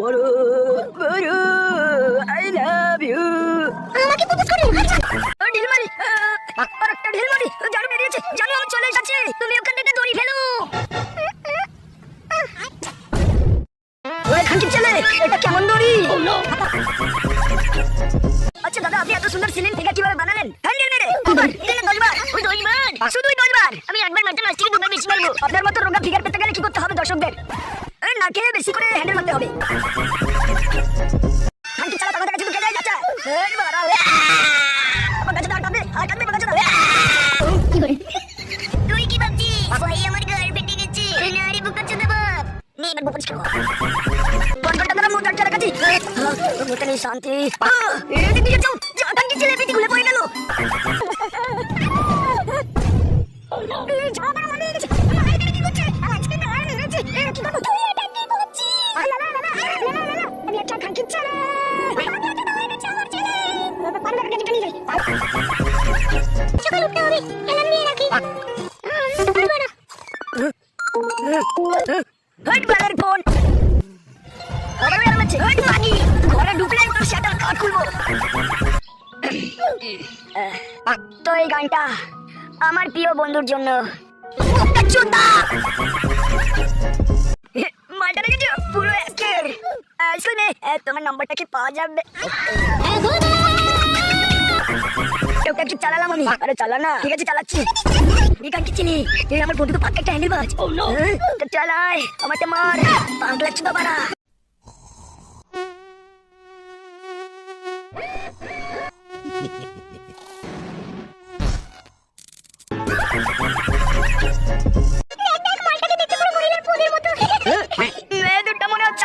বড় বড় I love you আমাকে প্রপোজ করলি ঢিলমারি আহ, আর একটা জানু বেরিয়েছে জানু আমি চলে এসেছি। তুমি ওখান থেকে দড়ি ফেলো। ওরে খানকির ছেলে এটা কেমন দড়ি? আচ্ছা দাদা আপনি এত সুন্দর সিলিং থেকে কীভাবে বানালেন? হ্যান্ডেল মেরে। দশবার। ওই দশবার শুধুই দশবার। আমি একবার মারতে থেকে দুবার বেশি মারবো। আপনার মতো রোগা ফিগার পেতে গেলে কি করতে হবে দর্শকদের? নাকে বেশি করে হ্যান্ডেল করতে হবে। আমি কি চালা তোমাদের কাছে ঢুকে যাই চাচা এই বাবা শান্তি ঢুকলে তোর শাটার তো এই গানটা আমার প্রিয় বন্ধুর জন্য চোদা মালটা রেখেছো পুরো একের শুনে তোমার নাম্বারটা কি পাওয়া যাবে একটু চালালাম আমি। আরে চালা না। ঠিক আছে চালাচ্ছি। ঠিক আছে চিনি। এই আমার বন্ধু তো পাক্কা একটা হ্যান্ডেল বাজ চালাই। আমাকে মার। পাগলা চুদা বাড়া মেয়ে দুটো মনে হচ্ছে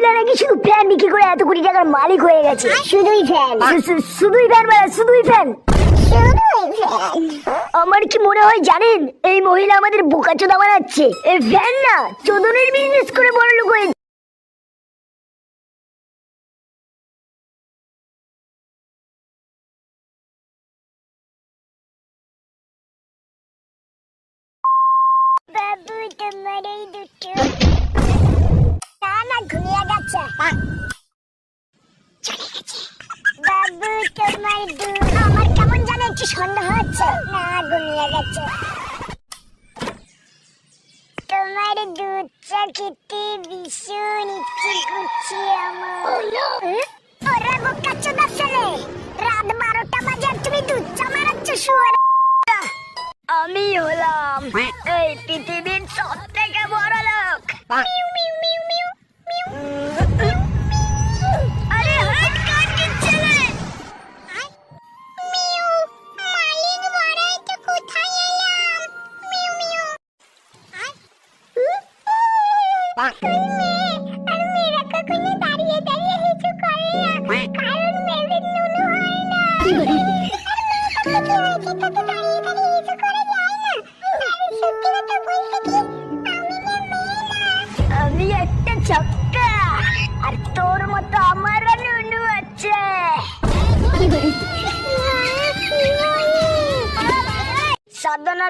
মহিলা নাকি শুধু ফ্যান বিক্রি করে এত কোটি টাকার মালিক হয়ে গেছে? শুধুই ফ্যান শুধুই ফ্যান মানে শুধুই ফ্যান আমার কি মনে হয় জানেন? এই মহিলা আমাদের বোকা চোদা বানাচ্ছে। এই ফ্যান না চোদনের বিজনেস করে বড় লোক হয়ে বাবু তোমার গেছে তোমার দুধটা খেতে ভীষণ ইচ্ছে করছে আমার। ওরে বোকা চোদা ছেলে! রাত বারোটা বাজে তুমি দুধ চা মারাচ্ছ শুয়ার আমি হলাম এই পৃথিবীর সব থেকে বড় লোক।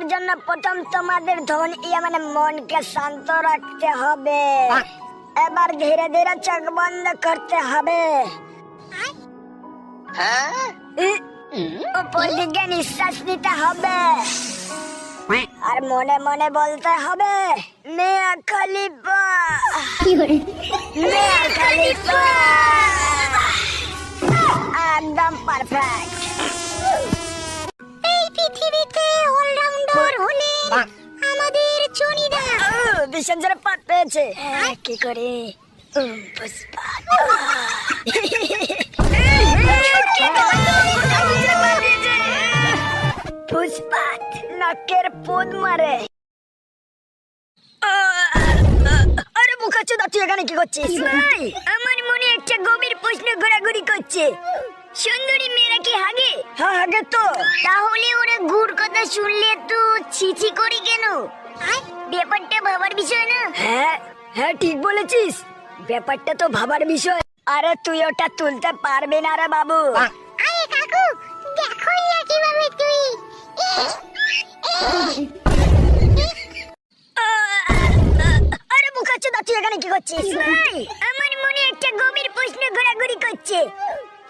সাধনার জন্য প্রথম তোমাদের ধন ইয়ে মানে মনকে শান্ত রাখতে হবে। এবার ধীরে ধীরে চোখ বন্ধ করতে হবে। ই- উপর দিকে নিঃশ্বাস নিতে হবে। আর মনে মনে বলতে হবে মেয়া খালিফা। মেয়া খালিফা। একদম পারফেক্ট ভীষণ জোরে পাত পেয়েছে। হ্যাঁ, কি করে? পুষ্পা। পুষ্পাত নাকের পোদ মারে। আরে মুখা চোদা তুই এখানে কি করছিস? আমার মনে একটা গভীর প্রশ্ন ঘোরাঘুরি করছে। সুন্দরী মেয়েরা কি হাগে? হ্যাঁ হাগে তো। তাহলে ওরা গুড় কথা শুনলে তো ছিছি করি কেন? ব্যাপারটা ভাবার বিষয় না। হ্যাঁ হ্যাঁ ঠিক বলেছিস। ব্যাপারটা তো ভাবার বিষয়। আরে তুই ওটা তুলতে পারবি না রে বাবু। আরে কাকু দেখো ইয়া কীভাবে তুই। আরে মুখা চোদা তুই এখানে কি করছিস? আমার মনে একটা গভীর প্রশ্ন ঘোরাঘুরি করছে।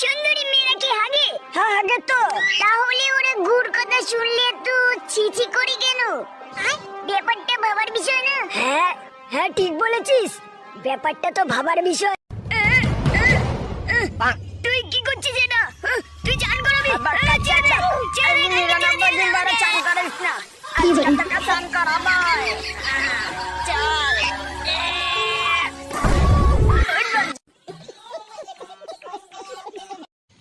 সুন্দরী মেয়েরা কি হাগে? হ্যাঁ হাগে তো। তাহলে ওরা গুড় কথা শুনলে তো ছিছি করি কেন? ব্যাপারটা ভাবার বিষয় না। হ্যাঁ হ্যাঁ ঠিক বলেছিস। ব্যাপারটা তো ভাবার বিষয়। তুই কি করছিস এটা? তুই জান করবি? চান করিস না। চান করাবোই। চল।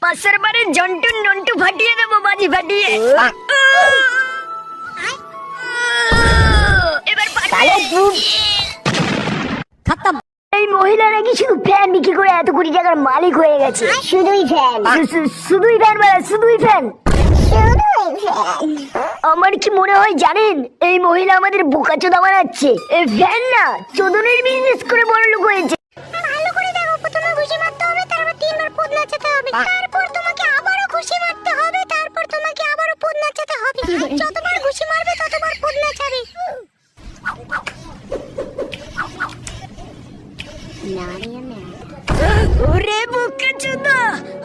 পাশের বাড়ির জন্টু নন্টু ফাটিয়ে দেবো বাজি ফাটিয়ে। এই মহিলারা কি শুধু ফ্যান বিক্রি করে এত কোটি টাকার মালিক হয়ে গেছে। শুধুই ফ্যান শুধুই ফ্যান মানে শুধুই ফ্যান আমার কি মনে হয় জানেন? এই মহিলা আমাদের বোকাচোদা বানাচ্ছে। এই ফ্যান না চোদনের বিজনেস করে বড় লোক হয়েছে। ভালো করে দেখো প্রথমে ঘুষি মারতে হবে তারপর তিনবার পদ নাচাতে হবে। তারপর তোমাকে আবারও ঘুষি মারতে হবে তারপর তোমাকে আবারও পদ নাচাতে হবে। যতবার ঘুষি মারবে ততবার ওরে বোকাচোদা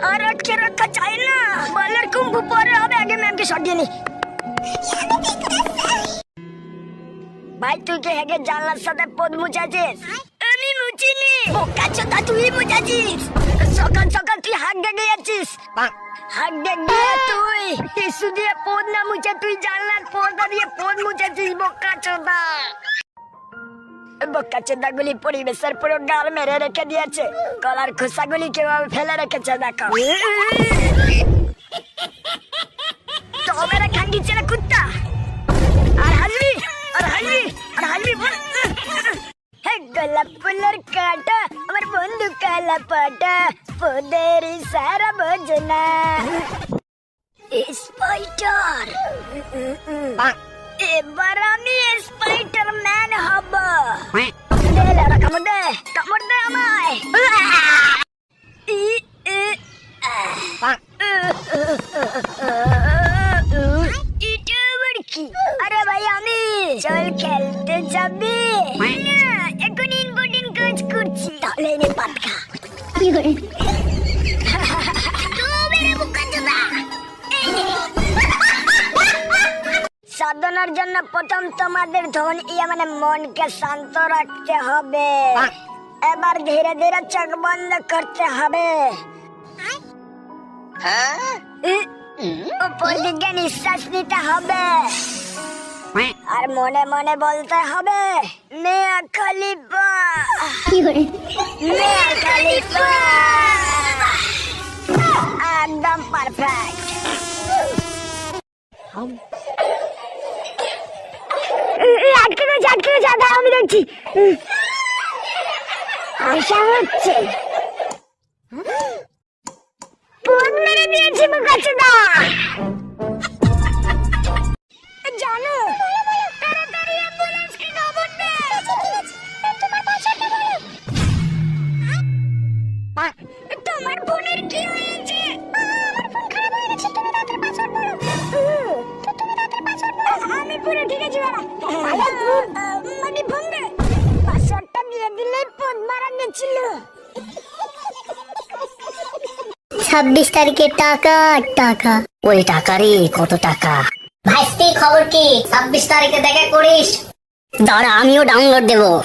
আর আটকে রাখা চাই না। বালের কুম্ভ পরে হবে আগে ম্যামকে সরিয়ে নি। ভাই তুই কি হেগে জানলার সাথে পদ মুছাছিস আমি মুছিনি। বোকাচোদা তুই মুছাছিস সকাল সকাল তুই হাত ডেকে যাচ্ছিস। হাত ডেকে তুই টিসু দিয়ে পদ না মুছে তুই জানলার পর্দা দিয়ে পদ মুছেছিস বোকাচোদা বোকাচোদাগুলি পরিবেশের পুরো গাল মেরে রেখে দিয়েছে। গলার খোসাগুলি কীভাবে ফেলে রেখেছে, দেখো। কুত্তা। আর হাসবি আর হাসবি আর হাসবি হে গোলাপ ফুলের কাটা, আমার বন্ধু কালা পাটা পোদের সারা স্পাইটার এবার আমি স্পাইটার ম্যান হব কামড় দে কামড় দে আমায়? আরে ভাই আমি চল খেলতে যাবি। না এখন ইম্পর্টেন্ট কাজ করছি। তাহলে এনে পাত খা সাধনার জন্য প্রথম তোমাদের ধন ইয়ে মানে মনকে শান্ত রাখতে হবে। এবার ধীরে ধীরে চোখ বন্ধ করতে হবে। ই- উপর দিকে নিঃশ্বাস নিতে হবে। আর মনে মনে বলতে হবে মেয়া খালিফা। মেয়া খালিফা। একদম পারফেক্ট গেছে আটকে আমি দেখছি। আশা হচ্ছে। ফোন মেরে দিয়েছি মুখাচ্ছে জানো ছাব্বিশ তারিখের টাকা আর টাকা। ওই টাকা রে কত টাকা? ভাইস্তি খবর কি? ছাব্বিশ তারিখে দেখা করিস? দাঁড়া আমিও ডাউনলোড দেবো।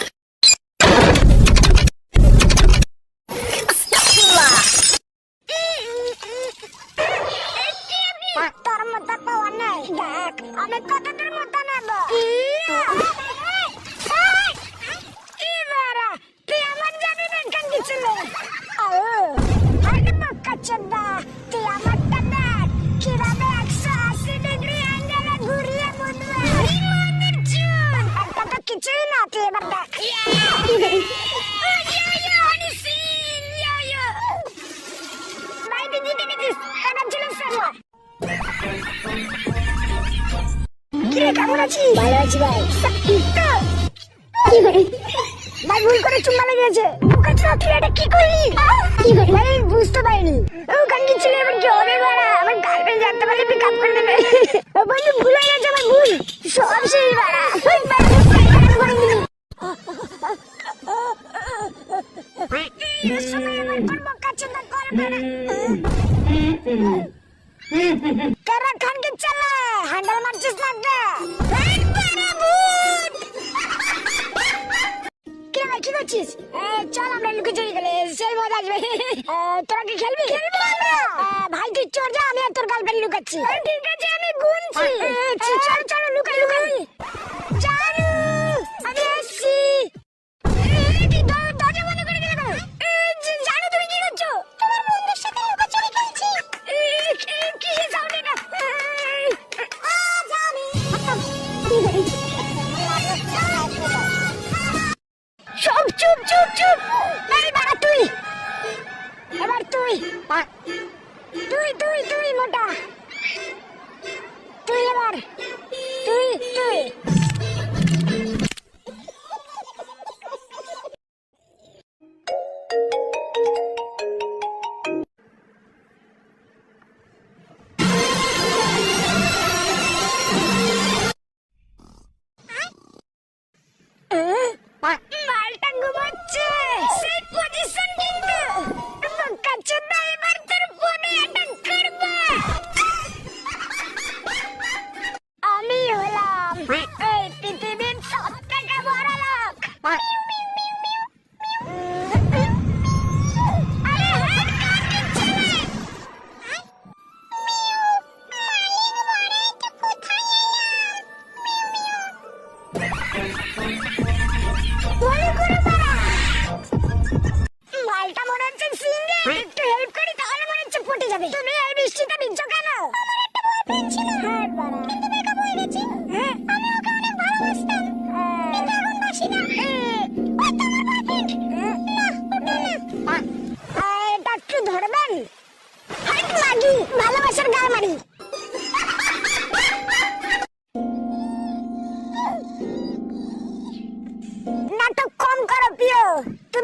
বাইরে জিতে গেছিস এবার কিরে কেমন আছিস ভালো আছি ভাই ভাই ভুল করে চুম্মা লেগে গেছে মুখে তুই এটা কি করলি ভাই বুঝতে পারিনি ও কান্দি ছিল এবার কি হবে বাড়া আমার গার্লফ্রেন্ড জানতে পারলে পিক আপ করে দেবে চোর যা আমি আর তোর গার্লফ্রেন্ড লুকাচ্ছি। ঠিক আছে আমি গুনছি। চলো চলো লুকাই লুকাই। জানু আমি আসছি। দরজা বন্ধ করে দিলে? জানু তুমি কি করছ? তোমার বন্ধুর সাথে লুকোচুরি খেলছি। কি- সাউন্ড এটা? চুপ চুপ চুপ চুপ। এই বাড়া তুই। এবার তুই। তুই তুই তুই মোটা। তুই এবার তুই তুই।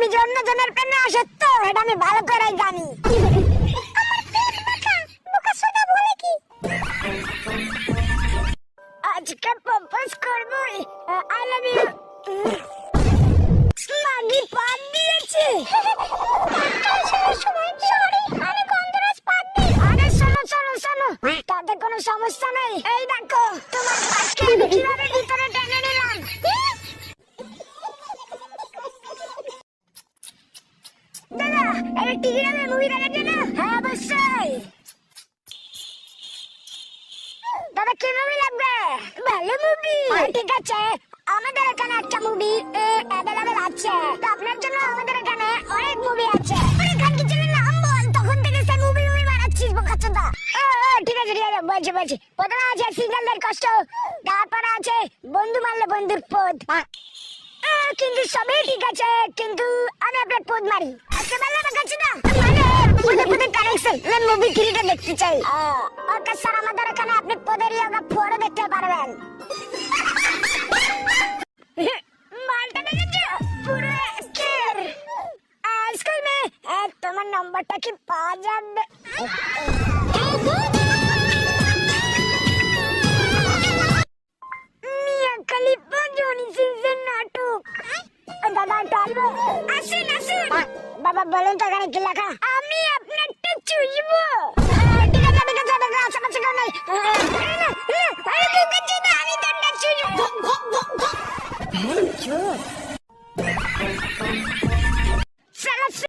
তুমি যে অন্য জনের প্রেমে আসো এটা আমি ভালো করেই জানি। তাতে কোনো সমস্যা নেই। এই দেখো। বন্ধু মারলে বন্ধুর পদ। কিন্তু সবই ঠিক আছে, কিন্তু আমি আপনার পদ মারি। আজকে বেলা দেখাচ্ছি না? মানে মুভি থ্রিটা দেখতে চাই। আপনি পদের ইয়োগা ফোরও দেখতে পারবেন। তোমার নম্বরটা কি পাওয়া যাবে? বলুন তো এখানে কি লেখা?